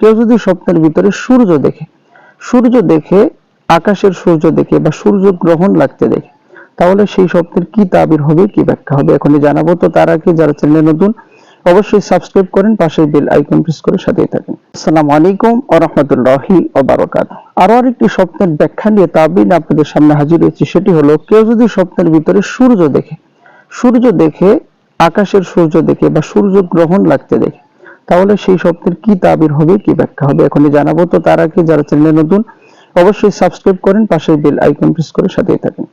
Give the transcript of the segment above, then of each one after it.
কেউ যদি স্বপ্নের ভিতরে সূর্য দেখে সূর্য দেখে, আকাশের সূর্য দেখে বা সূর্য গ্রহণ লাগতে দেখে, তাহলে সেই স্বপ্নের কি তাবির হবে, কি ব্যাখ্যা হবে? এখনই জানাব। তো তার আগে যারা চ্যানেলে নতুন, অবশ্যই সাবস্ক্রাইব করেন পাশে বেল আইকন প্রেস করে সাথেই থাকেন। আসসালামু আলাইকুম ওয়া রাহমাতুল্লাহি ওয়া বারাকাতুহু আরও আরেকটি স্বপ্নের ব্যাখ্যা নিয়ে তাবির আপনাদের সামনে হাজির হয়েছে, সেটি হলো, কেউ যদি স্বপ্নের ভিতরে সূর্য দেখে সূর্য দেখে, আকাশের সূর্য দেখে বা সূর্য গ্রহণ লাগতে দেখে তাহলে সেই স্বপ্নের কি তাবির হবে, কি ব্যাখ্যা হবে এখনই জানাব। তো তার আগে যারা চ্যানেলে নতুন, অবশ্যই সাবস্ক্রাইব করেন পাশে বেল আইকন প্রেস করে সাথেই থাকেন।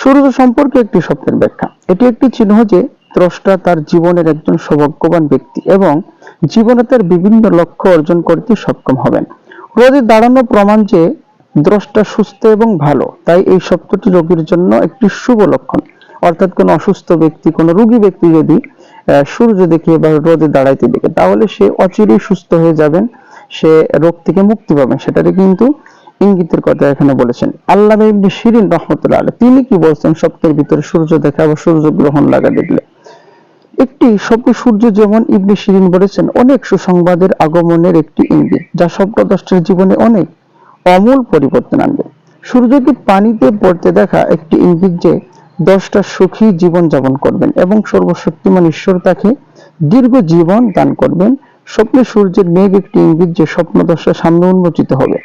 সূর্য সম্পর্কে একটি স্বপ্নের ব্যাখ্যা। এটি একটি চিহ্ন যে দ্রষ্টা তার জীবনের একজন সৌভাগ্যবান ব্যক্তি এবং জীবনে তার বিভিন্ন লক্ষ্য অর্জন করতে সক্ষম হবেন। রোদে দাঁড়ানো প্রমাণ যে দ্রষ্টা সুস্থ এবং ভালো, তাই এই সপ্তাহটি রোগীর জন্য একটি শুভ লক্ষণ। অর্থাৎ কোন অসুস্থ ব্যক্তি, কোন রোগী ব্যক্তি যদি সূর্য দেখে বা রোদে দাঁড়াইতে দেখে, তাহলে সে অচিরেই সুস্থ হয়ে যাবেন, সে রোগ থেকে মুক্তি পাবেন। সেটারে কিন্তু ইঙ্গিতের কথা এখানে বলেছেন। আল্লাহ শিরিন রহমতুল্লাহ আলাইহ, তিনি কি বলছেন? স্বপ্নের ভিতরে সূর্য দেখা বা সূর্য গ্রহণ লাগা দেখলে। একটি স্বপ্ন সূর্য যেমন ইবনে শিরিন বলেছেন, অনেক সুসংবাদের আগমনের একটি ইঙ্গিত, যা স্বপ্নদ্রষ্টার জীবনে অনেক অমূল পরিবর্তন আনবে। সূর্যকে পানিতে পড়তে দেখা একটি ইঙ্গিত যে দশটা সুখী জীবন যাপন করবেন এবং সর্বশক্তিমান ঈশ্বর তাকে দীর্ঘ জীবন দান করবেন। স্বপ্নে সূর্যের মেঘ একটি ইঙ্গিত যে স্বপ্নদশা সামনে উন্মোচিত হবে।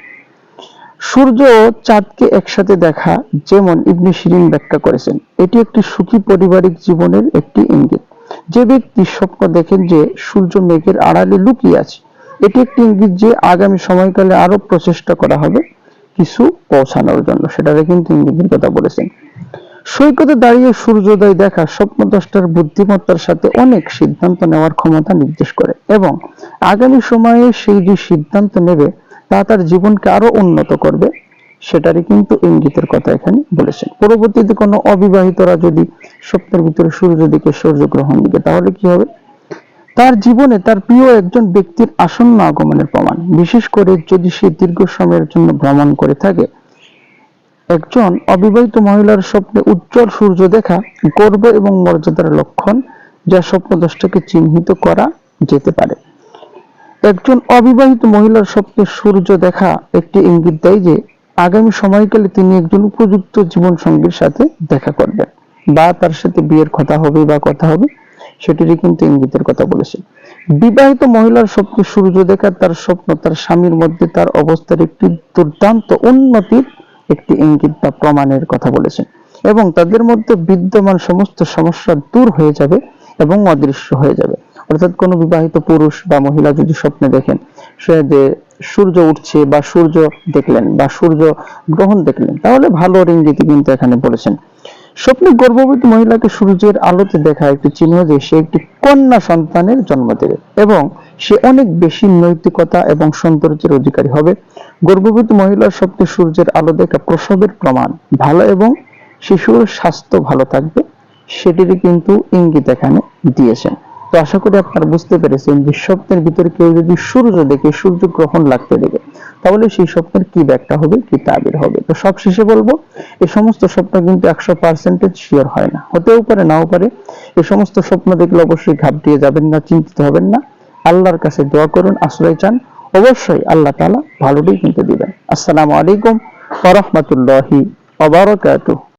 সূর্য ও চাঁদকে একসাথে দেখা যেমন ইবনে শিরিন ব্যাখ্যা করেছেন, এটি একটি সুখী পারিবারিক জীবনের একটি ইঙ্গিত। যে ব্যক্তি স্বপ্ন দেখেন যে সূর্য মেঘের আড়ালে লুকিয়ে আছে, এটি একটি ইঙ্গিত যে আগামী সময়কালে আরও প্রচেষ্টা করা হবে কিছু পৌঁছানোর জন্য। সেটারে কিন্তু ইঙ্গিতের কথা বলেছেন। সৈকতে দাঁড়িয়ে সূর্যোদয় দেখা স্বপ্নদ্রষ্টার বুদ্ধিমত্তার সাথে অনেক সিদ্ধান্ত নেওয়ার ক্ষমতা নির্দেশ করে এবং আগামী সময়ে সেই যে সিদ্ধান্ত নেবে, তা তার জীবনকে আরও উন্নত করবে, সেটারই কিন্তু ইঙ্গিতের কথা এখানে বলেছেন। পরবর্তীতে কোনো অবিবাহিতরা যদি স্বপ্নের ভিতরে সূর্য দিকে সূর্যগ্রহণ দিকে তাহলে কি হবে? তার জীবনে তার প্রিয় একজন ব্যক্তির আসন্ন আগমনের প্রমাণ। বিশেষ করে যদি সে দীর্ঘ সময়ের জন্য ভ্রমণ করে থাকে একজন অবিবাহিত মহিলার স্বপ্নে উজ্জ্বল সূর্য দেখা গর্ব এবং মর্যাদার লক্ষণ, যা স্বপ্নদ্রষ্টাকে চিহ্নিত করা যেতে পারে। একজন অবিবাহিত মহিলার স্বপ্নে সূর্য দেখা একটি ইঙ্গিত দেয় যে, আগামী সময়কালে তিনি একজন উপযুক্ত জীবন সঙ্গীর সাথে দেখা করবেন বা তার সাথে বিয়ের কথা হবে বা কথা হবে, সেটিরই কিন্তু ইঙ্গিতের কথা বলেছে। বিবাহিত মহিলার স্বপ্নে সূর্য দেখা তার স্বপ্ন তার স্বামীর মধ্যে তার অবস্থার একটি দুর্দান্ত উন্নতির একটি ইঙ্গিত বা প্রমাণের কথা বলেছেন। এবং তাদের মধ্যে বিদ্যমান সমস্ত সমস্যা দূর হয়ে যাবে এবং অদৃশ্য হয়ে যাবে। অর্থাৎ কোনো বিবাহিত পুরুষ বা মহিলা যদি স্বপ্নে দেখেন, সে যে সূর্য উঠছে বা সূর্য দেখলেন বা সূর্য গ্রহণ দেখলেন, তাহলে ভালো ইঙ্গিতই কিন্তু এখানে বলেছেন। স্বপ্নে গর্ভবতী মহিলাকে সূর্যের আলোতে দেখা একটি চিহ্ন যে সে একটি কন্যা সন্তানের জন্ম দেবে এবং সে অনেক বেশি নৈতিকতা এবং সৌন্দর্যের অধিকারী হবে। গর্ভবতী মহিলার স্বপ্নে সূর্যের আলো দেখা প্রসবের প্রমাণ। ভালো এবং শিশুর স্বাস্থ্য ভালো থাকবে, সেটিরই কিন্তু ইঙ্গিত এখানে দিয়েছেন। তো আশা করি আপনারা বুঝতে পেরেছেন যে স্বপ্নের ভিতরে কেউ যদি সূর্য দেখে, সূর্য গ্রহণ লাগতে দেখে, তাহলে সেই স্বপ্নের কি ব্যাখ্যা হবে, কি তাবির হবে? তো সব শেষে বলব এই সমস্ত স্বপ্ন কিন্তু একশো পার্সেন্টেজ শিওর হয় না। হতেও পারে, নাও পারে। এই সমস্ত স্বপ্ন দেখলে অবশ্যই ঘাবড়িয়ে যাবেন না, চিন্তিত হবেন না। আল্লাহর কাছে দোয়া করুন, আশ্রয় চান। অবশ্যই আল্লাহ তালা ভালোটাই কিন্তু দিবেন। আসসালামু আলাইকুম ওয়া রাহমাতুল্লাহি ওয়া বারাকাতুহু।